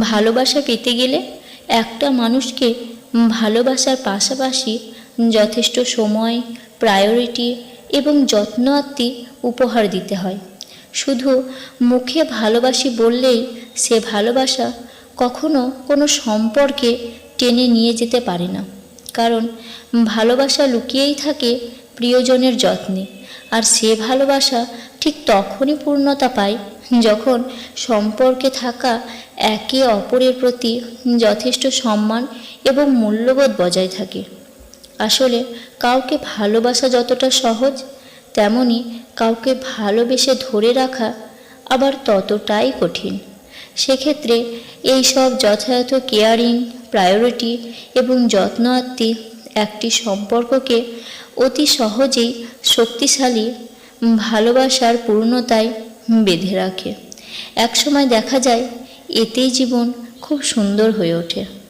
ভালোবাসা পেতে গেলে একটা মানুষকে ভালোবাসার পাশাপাশি যথেষ্ট সময় প্রায়োরিটি এবং যত্ন আত্মি উপহার দিতে হয়। শুধু মুখে ভালোবাসি বললেই সে ভালোবাসা কখনো কোনো সম্পর্কে টেনে নিয়ে যেতে পারে না। কারণ ভালোবাসা লুকিয়েই থাকে প্রিয়জনের যত্নে, আর সে ভালোবাসা ঠিক তখনই পূর্ণতা পায় যখন সম্পর্কে থাকা একে অপরের প্রতি যথেষ্ট সম্মান এবং মূল্যবোধ বজায় থাকে। আসলে কাউকে ভালোবাসা যতটা সহজ, তেমনি কাউকে ভালোবেসে ধরে রাখা আবার ততটাই কঠিন। সেক্ষেত্রে এই সব যথাযথ কেয়ারিং, প্রায়োরিটি এবং যত্ন আত্মি একটি সম্পর্ককে অতি সহজেই শক্তিশালী, ভালোবাসার পূর্ণতায় বেঁধে রাখে। একসময় দেখা যায় এতেই জীবন খুব সুন্দর হয়ে ওঠে।